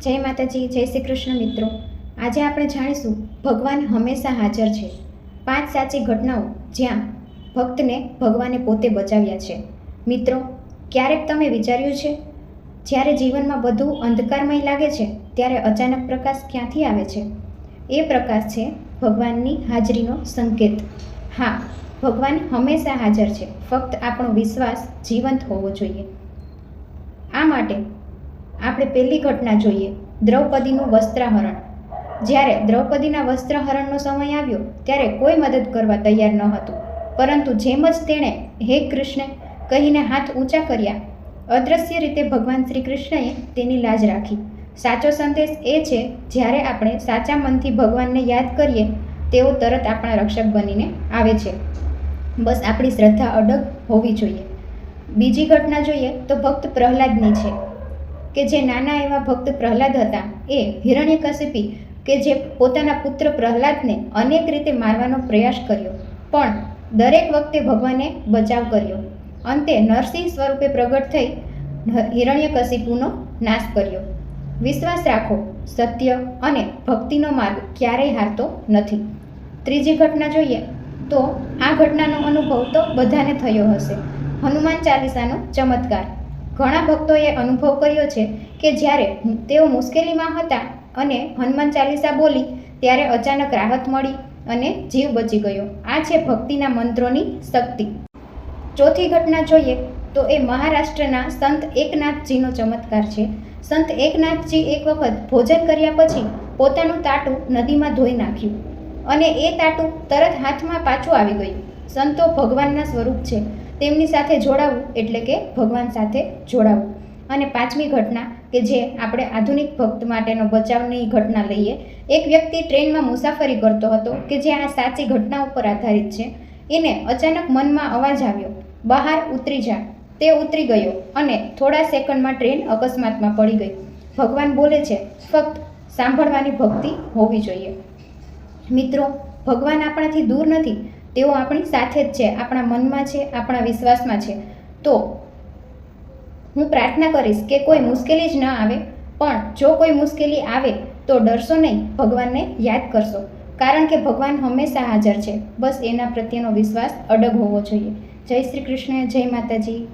જય માતાજી, જય શ્રી કૃષ્ણ મિત્રો. આજે આપણે જાણીશું, ભગવાન હંમેશા હાજર છે. પાંચ સાચી ઘટનાઓ જ્યાં ભક્તને ભગવાને પોતે બચાવ્યા છે. મિત્રો, ક્યારેક તમે વિચાર્યું છે? જ્યારે જીવનમાં બધું અંધકારમય લાગે છે, ત્યારે અચાનક પ્રકાશ ક્યાંથી આવે છે? એ પ્રકાશ છે ભગવાનની હાજરીનો સંકેત. હા, ભગવાન હંમેશા હાજર છે. ફક્ત આપણો વિશ્વાસ જીવંત હોવો જોઈએ. આ માટે આપણે પહેલી ઘટના જોઈએ, દ્રૌપદીનું વસ્ત્રાહરણ. જ્યારે દ્રૌપદીના વસ્ત્રહરણનો સમય આવ્યો, ત્યારે કોઈ મદદ કરવા તૈયાર ન હતું. પરંતુ જેમ જ તેણે હે કૃષ્ણ કહીને હાથ ઊંચા કર્યા, અદ્રશ્ય રીતે ભગવાન શ્રી કૃષ્ણએ તેની લાજ રાખી. સાચો સંદેશ એ છે, જ્યારે આપણે સાચા મનથી ભગવાનને યાદ કરીએ, તેઓ તરત આપણા રક્ષક બનીને આવે છે. બસ આપણી શ્રદ્ધા અડગ હોવી જોઈએ. બીજી ઘટના જોઈએ તો ભક્ત પ્રહલાદની છે. કે જે નાના એવા ભક્ત પ્રહલાદ હતા, એ હિરણ્યકશિપી કે જે પોતાના પુત્ર પ્રહલાદને અનેક રીતે મારવાનો પ્રયાસ કર્યો. પણ દરેક વખતે ભગવાને બચાવ કર્યો. અંતે નરસિંહ સ્વરૂપે પ્રગટ થઈ હિરણ્યકશિપુનો નાશ કર્યો. વિશ્વાસ રાખો, સત્ય અને ભક્તિનો માર્ગ ક્યારેય હારતો નથી. ત્રીજી ઘટના જોઈએ, તો આ ઘટનાનો અનુભવ તો બધાને થયો હશે. હનુમાન ચાલીસાનો ચમત્કાર. ઘણા ભક્તોએ અનુભવ કર્યો છે કે જ્યારે તેઓ મુશ્કેલીમાં હતા અને હનુમાન ચાલીસા બોલી, ત્યારે અચાનક રાહત મળી અને જીવ બચી ગયો. આ છે ભક્તિના મંત્રોની શક્તિ. ચોથી ઘટના જોઈએ તો એ મહારાષ્ટ્રના સંત એકનાથજીનો ચમત્કાર છે. સંત એકનાથજી એક વખત ભોજન કર્યા પછી પોતાનું તાટું નદીમાં ધોઈ નાખ્યું અને એ તાટું તરત હાથમાં પાછું આવી ગયું. સંતો ભગવાનના સ્વરૂપ છે. તેમની સાથે જોડાવું એટલે કે ભગવાન સાથે જોડાવું. અને પાંચમી ઘટના કે જે આપણે આધુનિક ભક્ત માટેનો બચાવની ઘટના લઈએ, એક વ્યક્તિ ટ્રેનમાં મુસાફરી કરતો હતો કે જે આ સાચી ઘટના ઉપર આધારિત છે. એને અચાનક મનમાં અવાજ આવ્યો, બહાર ઉતરી જા. તે ઉતરી ગયો અને થોડા સેકન્ડમાં ટ્રેન અકસ્માતમાં પડી ગઈ. ભગવાન બોલે છે, ફક્ત સાંભળવાની ભક્તિ હોવી જોઈએ. મિત્રો, ભગવાન આપણાથી દૂર નથી તેઓ આપણી સાથે જ છે, આપણા મનમાં છે, આપણા વિશ્વાસમાં છે. તો હું પ્રાર્થના કરીશ કે કોઈ મુશ્કેલી જ ન આવે, પણ જો કોઈ મુશ્કેલી આવે, તો ડરશો નહીં, ભગવાનને યાદ કરશો. કારણ કે ભગવાન હંમેશા હાજર છે. બસ એના પ્રત્યેનો વિશ્વાસ અડગ હોવો જોઈએ. જય શ્રી કૃષ્ણ, જય માતાજી.